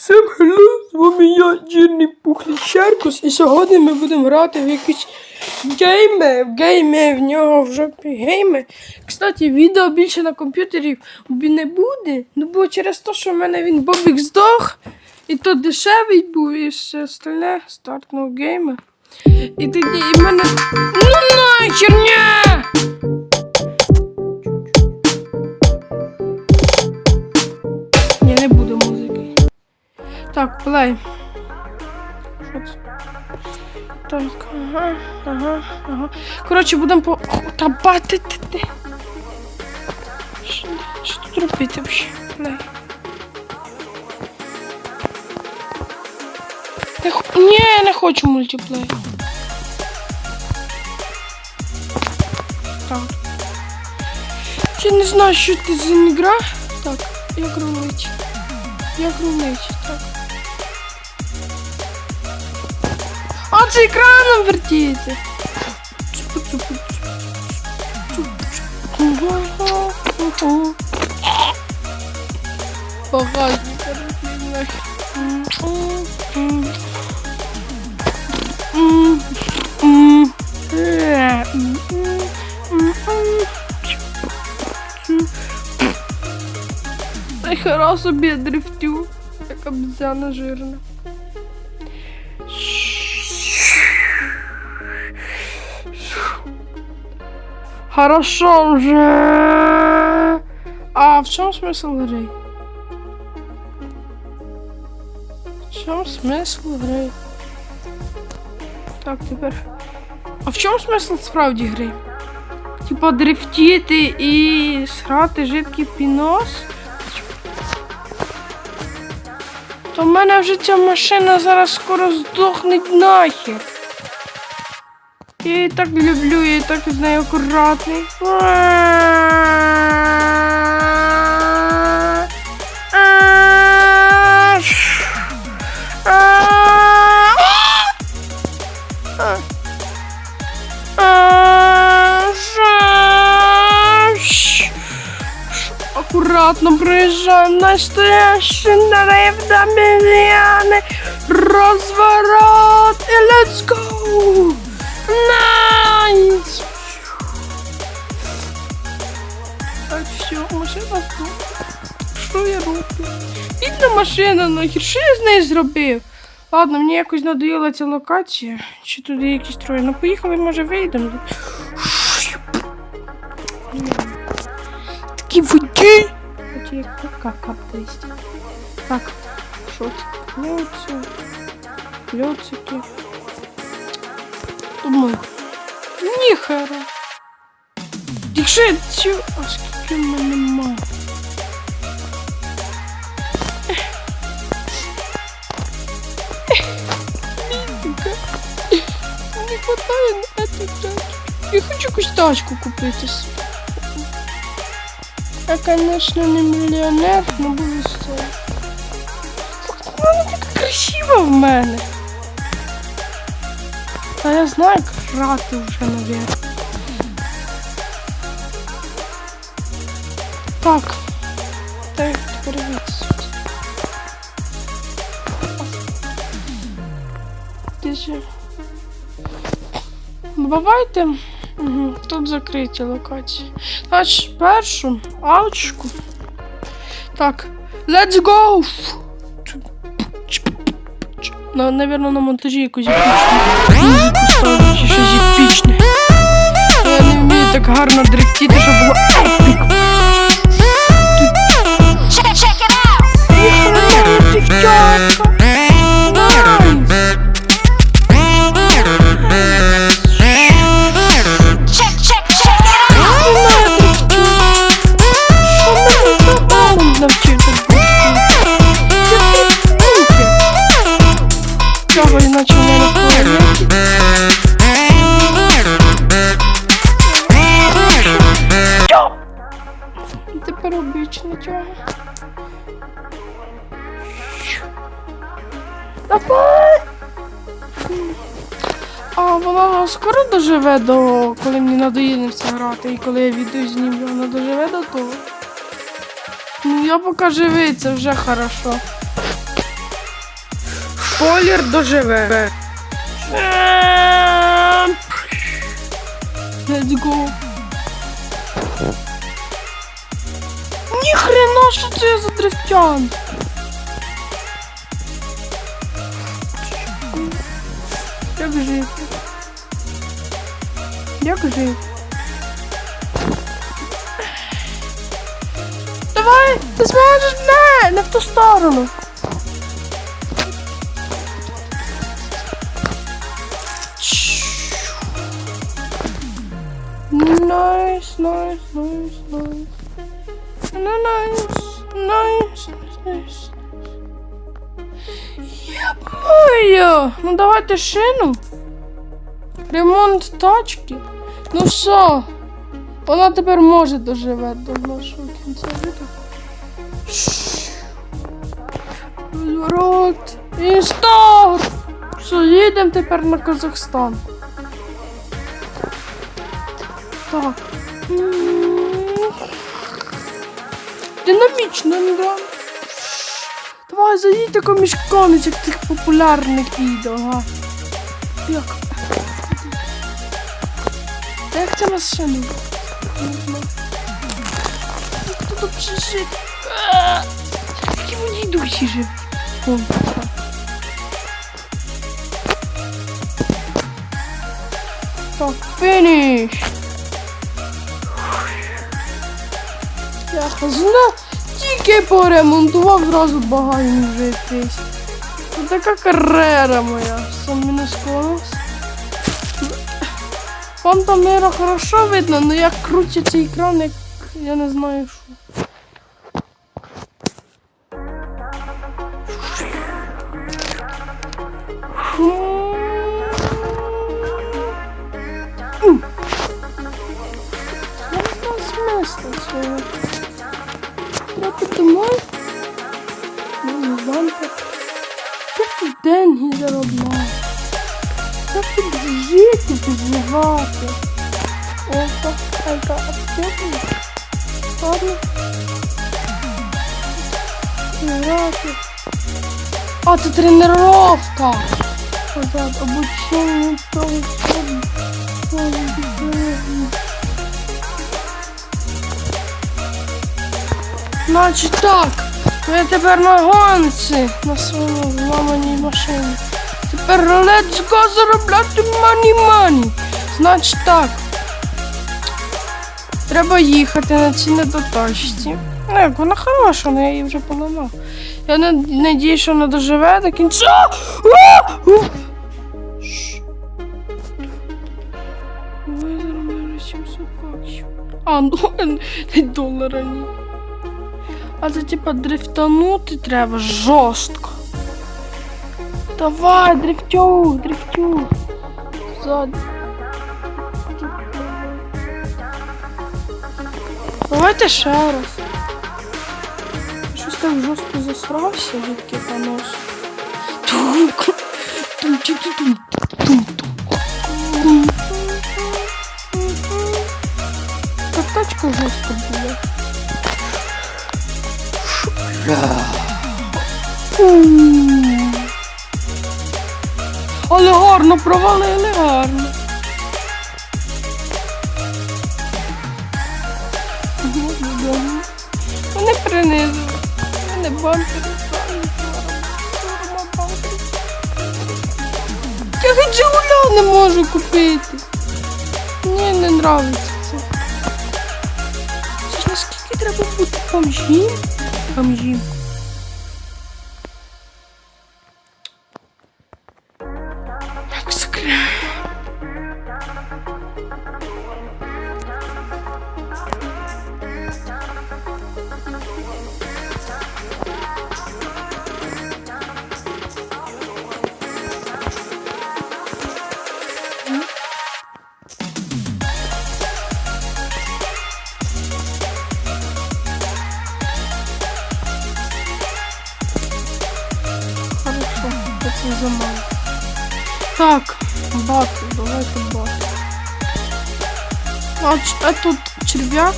Всім хелло, з вами я, Джирний Пухлий Щеркус, і сьогодні ми будемо грати в якісь гейми, в гейми, в нього в жопі гейми. Кстати, відео більше на комп'ютері не буде, ну бо через те, що в мене він Бобік здох, і то дешевий був, і все остальне, стартнув гейми. І тоді і мене. Ну нахер ні! Ні, Так, плей. Що це? Так, ага, ага, ага. Коротше, будемо по. Та бати ти. Що, тут робити взагалі? Плей. Не хо... Ні, не хочу мультиплеєр. Так. Я не знаю, що це за ігра. Так, як рулить. Як рулить, так. А це екраном вертіться. Багажник розмінах. Хера собі я дрифтю, як обезьяна жирна. Хорошо вже. А в чому смисл гри? В чому смисл гри? Так, тепер. А в чому смисл справді гри? Типа дрифтіти і срати жидкий пінос? То в мене вже ця машина зараз скоро здохне нахер. Я її так люблю, я і так з нею акуратний. Аккуратно проезжаем настоящий драйв до Миллианы. Разворот и let's go! Бідна машина, нахер, що я з нею зробив? Ладно, мені якось надоїла ця локація. Чи туди якісь троє. Ну поїхали, може, вийдемо. Такі воді. Хоч як така каптисть. Так, що це? Кльоці. Кльоцики. Думаю. Ніхера. Якщо я цю... А скільки в? хватає на эту тачку. Я хочу якусь тачку купити. собі. Я, конечно, не мільйонер, но буду стоїть. Вона так красиво в мене. Та я знаю, як грати вже, навіть. Так. Так, тепер відсюди. Ти же. Бувайте. Угу, тут закриті локації. Значить, першу алчку. Так, let's go! Ну, Навірно, на монтажі якусь епічну щось епічне. Я не вмію так гарно дрифтіти, щоб було епік. А скоро доживе до коли мені надоїде в це грати, і коли я відео знімлю, вона доживе до того. Ну я поки живий, це вже хорошо. Спойлер доживе. Let's go. Ніхрена, що це за дрифтян? Як жити? Як жити? Давай, ти зможеш не, не в ту сторону. Найс, найс, найс, найс. Ну, найс, найс, найс. Ё-моё! Ну давайте шину. Ремонт тачки. Ну що? Вона тепер може доживе до нашого кінця відео. Розворот. І старт! Все, їдемо тепер на Казахстан. Так. Динамічно, да. Давай заїдьте між конечок цих популярних відео, ага. Як? Та Як це машина? Не знаю. Як тут взагалі жити? А! Які вони душі живуть? О, так. Так, фініш. Я зна, тільки поремонтував, зразу багато житись. Це така кар'єра моя. Сам мінус клас. Вам там, наверное, хорошо видно, але як крутиться екран, як я не знаю що. Я не знаю смисла тут деньги заробляти? Тут жити. Опа, яка аптека. Ладно. Грати. А, це тренировка. Назад, обучение того, що Значить так, ми тепер на гонці на своєму зламаній машині. Тепер let's go заробляти мані мані. Значить так. Треба їхати на цій недотачці. Ну, як вона хороша, але я її вже поламав. Я не надію, що вона доживе до кінця. Ви заробили 700 баксів. А, ну, долара ні. А це типа дрифтанути треба жорстко. Давай, дрифтю, дрифтю. Ззаді. Давайте ще раз. Щось так жорстко засрався, гидкий понос. Так тачка жорстко була. Фу. Але гарно провалили, гарно. Мене принизили. Мене бампери стали. Я геть Жигуля не можу купити. Мені не нравиться це. Це ж наскільки треба бути бомжі? Бомжі. Так, батл, давайте батл. А, а тут червяк?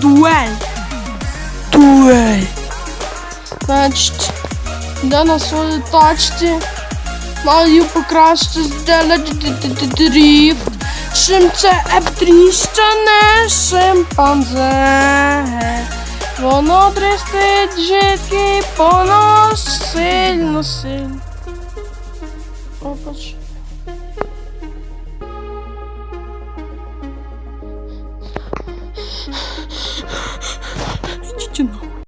Дуэль. Дуэль. Значить, я на своїй тачці Маю покраще зделать дріфт. Чим це ептріще не шимпанзе. Воно дрестить жидкий понос сильно сильно. Опач.